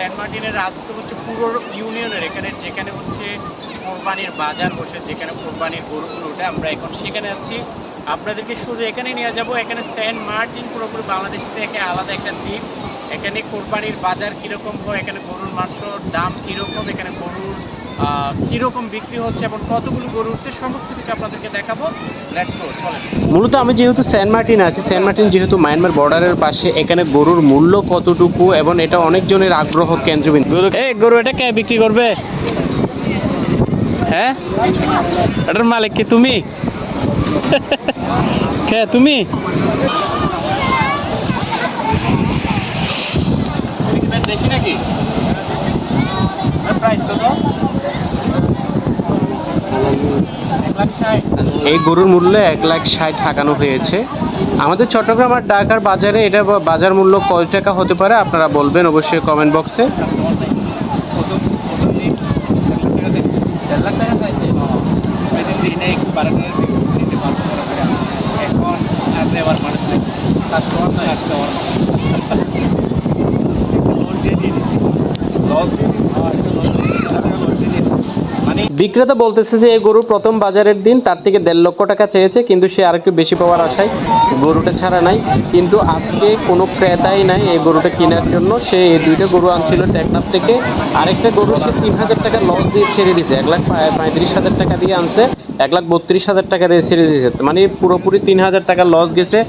Saint মার্টিনের রাস্তা হচ্ছে পুরো ইউনিয়নের, এখানে যেখানে হচ্ছে কোরবানির বাজার বসে, যেখানে কোরবানির গরুগুলো ওঠে, আমরা এখন সেখানে আছি। আপনাদেরকে শুধু এখানে নিয়ে যাব, এখানে সেন্ট মার্টিন পুরোপুরি বাংলাদেশ থেকে আলাদা একটা দ্বীপ। এখানে কোরবানির বাজার কীরকম হয়, এখানে গরুর মাংসর দাম কীরকম, এখানে গরুর কীরকম বিক্রি হচ্ছে এবং কতগুলো গরু উঠছে সমস্ত কিছু আপনাদেরকে দেখাবো। লেটস গো চলেন। মূলত আমি যেহেতু সেন্ট মার্টিন আছি সেন্ট মার্টিন যেহেতু মায়ানমার বর্ডারের পাশে এখানে গরুর মূল্য কতটুকু এবং এটা অনেকজনের আগ্রহ কেন্দ্রবিন্দু? এই গরু এটা কে বিক্রি করবে? হ্যাঁ? এটার মালিক কি তুমি? কে তুমি? দেশি নাকি? এই গরুর মূল্য এক লাখ ষাট টাকানো হয়েছে। আমাদের চট্টগ্রাম আর ঢাকার বাজারে এটা বাজার মূল্য কত টাকা হতে পারে আপনারা বলবেন অবশ্যই কমেন্ট বক্সে বিক্রেতা বলতেছে যে এই গরু প্রথম বাজারের দিন তার থেকে দেড় লক্ষ টাকা চেয়েছে, কিন্তু সে আরেকটু বেশি পাওয়ার আশায় গরুটা ছাড়া নাই। কিন্তু আজকে কোনো ক্রেতাই নাই এই গরুটা কেনার জন্য। সে এই দুইটা গরু আনছিল টেকনাফ থেকে। আরেকটা গরু সে তিন হাজার টাকা লস দিয়ে ছেড়ে দিছে। এক লাখ পঁয়- পঁয়ত্রিশ হাজার টাকা দিয়ে আনছে। এক লাখ বত্রিশ হাজার টাকা দিয়ে ছেড়ে দিয়েছে মানে পুরোপুরি তিন হাজার টাকা লস গেছে।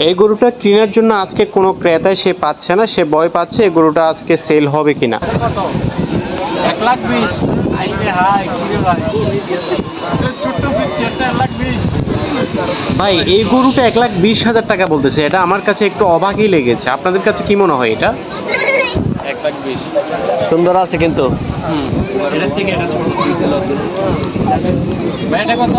এই গরুটা কেনার জন্য আজকে কোনো ক্রেতাই সে পাচ্ছে না। সে ভয় পাচ্ছে এই গরুটা আজকে সেল হবে কিনা। এক লাখ বিশ। ভাই? এই গরুটা এক লাখ বিশ হাজার টাকা বলতেছে এটা আমার কাছে একটু অবাকই লেগেছে। আপনাদের কাছে কি মনে হয় এটা? এক লাখ বিশ। সুন্দর আছে কিন্তু। এটার থেকে এটা ছোট এটা কত?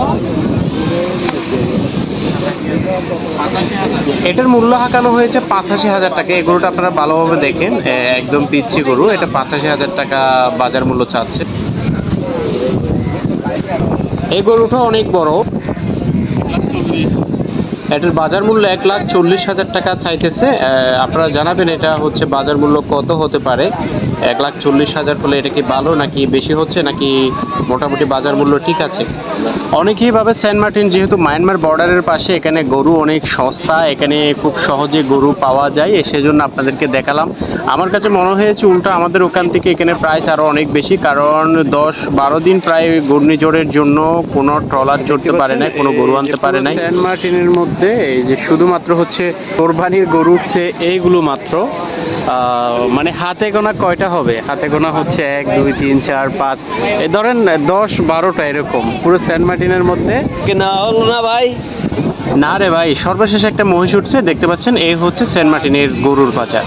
এটার মূল্য হাঁকানো হয়েছে পাঁচাশি হাজার টাকা। এই গরুটা আপনারা ভালোভাবে দেখেন। একদম পিচ্ছি গরু। এটা পাঁচাশি হাজার টাকা বাজার মূল্য চাচ্ছে। এই গরুটা অনেক বড়। এটার বাজার মূল্য এক লাখ চল্লিশ হাজার টাকা চাইতেছে। আপনারা জানাবেন এটা হচ্ছে বাজার মূল্য কত হতে পারে। এক লাখ চল্লিশ হাজার হলে এটা কি ভালো নাকি বেশি হচ্ছে নাকি মোটামুটি বাজার মূল্য ঠিক আছে? অনেকেই ভাবে সেন্ট মার্টিন যেহেতু মায়ানমার বর্ডারের পাশে, এখানে গরু অনেক সস্তা, এখানে খুব সহজে গরু পাওয়া যায় সেজন্য আপনাদেরকে দেখালাম। আমার কাছে মনে হয়েছে উল্টো আমাদের ওখান থেকে এখানে প্রাইস আরও অনেক বেশি, কারণ দশ বারো দিন প্রায় ঘূর্ণিঝড়ের জন্য কোনো ট্রলার চড়তে পারে না কোনো গরু আনতে পারে না সেন্ট মার্টিনের মধ্যে এই যে শুধুমাত্র হচ্ছে কোরবানির গরু উঠছে এইগুলো মাত্র। মানে হাতে গোনা কয়টা হবে? হাতে গোনা হচ্ছে এক দুই তিন চার পাঁচ। এ ধরেন দশ বারোটা এরকম পুরো সেন্ট মার্টিনের মধ্যে। হলো না ভাই। না রে ভাই সর্বশেষ একটা মহিষ উঠছে দেখতে পাচ্ছেন এই হচ্ছে সেন্ট মার্টিনের গরুর বাজার